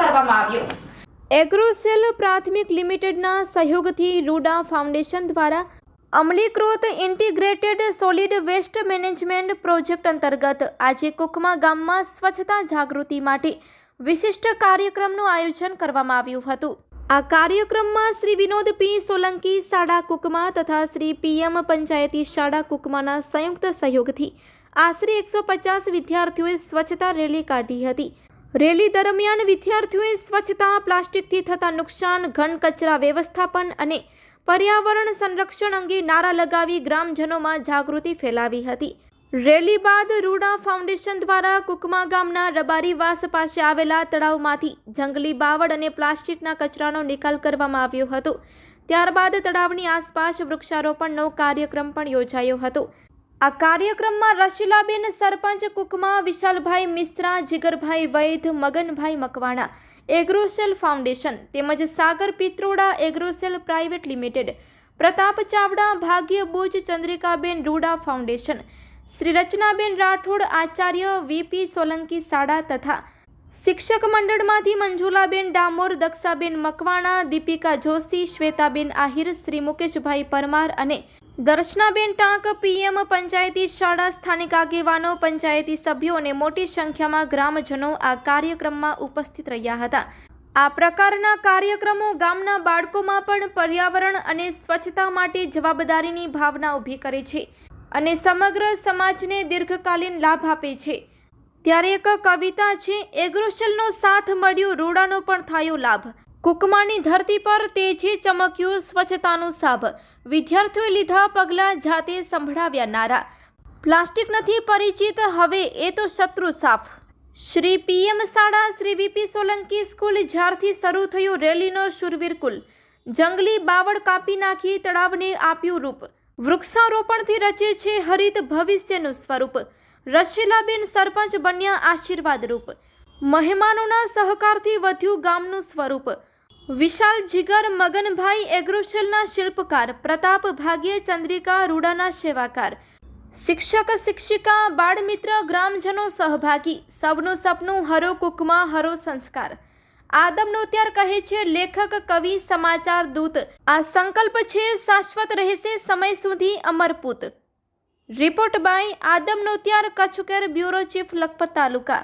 કરવામાં આવ્યો. એગ્રોસેલ પ્રાથમિક લિમિટેડના સહયોગથી રૂડા ફાઉન્ડેશન દ્વારા અમલીકૃત integrated solid waste management project અંતર્ગત આજે કુકમા ગામમાં સ્વચ્છતા જાગૃતિ માટે વિશિષ્ટ કાર્યક્રમનું આયોજન કરવામાં આવ્યું હતું. આ કાર્યક્રમમાં શ્રી વિનોદ પી. સોલંકી શાળા કુકમા તથા શ્રી પીએમ પંચાયતી શાળા કુકમાના સંયુક્ત સહયોગથી આશરે એકસો પચાસ વિદ્યાર્થીઓએ સ્વચ્છતા રેલી કાઢી હતી. રેલી દરમિયાન વિદ્યાર્થીઓએ સ્વચ્છતા, પ્લાસ્ટિકથી થતા નુકસાન, ઘન કચરા વ્યવસ્થાપન અને પર્યાવરણ સંરક્ષણ અંગે નારા લગાવી ગ્રામજનોમાં જાગૃતિ ફેલાવી હતી. રેલી બાદ રૂડા ફાઉન્ડેશન દ્વારા કુકમા ગામના રબારીવાસ પાસે આવેલા તળાવમાંથી જંગલી બાવળ અને પ્લાસ્ટિકના કચરાનો નિકાલ કરવામાં આવ્યો હતો. ત્યારબાદ તળાવની આસપાસ વૃક્ષારોપણનો કાર્યક્રમ પણ યોજાયો હતો. આ કાર્યક્રમમાં રશીલાબેન સરપંચ કુકમા, વિશાલભાઈ મિશ્રા જીગરભાઈ વૈદ, મગનભાઈ મકવાણા, એગ્રોસેલ ફાઉન્ડેશન તેમજ સાગર પિત્રોડા એગ્રોસેલ પ્રાઇવેટ લિમિટેડ, પ્રતાપ ચાવડા, ભાગ્ય બુજ, ચંદ્રિકાબેન રૂડા ફાઉન્ડેશન, શ્રી રચનાબેન રાઠોડ, આચાર્ય વીપી સોલંકી શાળા તથા શિક્ષક મંડળમાંથી મંજુલાબેન ડામોર, દક્ષાબેન મકવાણા, દીપિકા જોશી, શ્વેતાબેન આહિર, શ્રી મુકેશભાઈ પરમાર અને દર્શનાબેન ટાંક, પીએમ પંચાયતી શાળા, સ્થાનિક આગેવાનો, પંચાયતી સભ્યો અને મોટી સંખ્યામાં ગ્રામજનો આ કાર્યક્રમમાં ઉપસ્થિત રહ્યા હતા. આ પ્રકારના કાર્યક્રમો ગામના બાળકોમાં પણ પર્યાવરણ અને સ્વચ્છતા માટે જવાબદારીની ભાવના ઊભી કરે છે અને સમગ્ર સમાજને દીર્ઘકાલીન લાભ આપે છે. ત્યારે એક કવિતા છે, એગ્રોશલનો સાથ મળ્યો, રૂડાનો પણ થયો લાભ. કુકમાની ધરતી પર તેજી ચમક્યું સ્વચ્છતાનું સાભ વિદ્યાર્થીઓએ લીધા પગલાં જાતે સંભળાવ્યા નારા. પ્લાસ્ટિક નથી પરિચિત, હવે એ તો શત્રુ સાફ. શ્રી પીએમ શાળા શ્રી વીપી સોલંકી સ્કૂલ જ્યારથી શરૂ થયું રેલીનો શુરવીર કુલ. જંગલી બાવળ કાપી નાખી તળાવને આપ્યું રૂપ. વૃક્ષારોપણથી રચે છે હરિત ભવિષ્યનું સ્વરૂપ. રશીલાબેન સરપંચ બન્યા આશીર્વાદ રૂપ મહેમાનોના સહકારથી વધ્યું ગામનું સ્વરૂપ. વિશાલ જીગર, મગનભાઈ એગ્રોશેલના શિલ્પકાર, પ્રતાપ ભાગ્ય ચંદ્રિકા રૂડાના સેવાકાર. શિક્ષક, શિક્ષિકા, બાળમિત્ર, ગ્રામજનો સહભાગી, સૌનું સપનું હરો કુકમા, હરો સંસ્કાર. આદમનો ત્યાર કહે છે, લેખક, કવિ, સમાચાર દૂત. આ સંકલ્પ છે, શાશ્વત રહેશે, સમય સુધી અમરપૂત. રિપોર્ટ બાય આદમનો ત્યાર Kutch care bureau chief, Lakhpat taluka.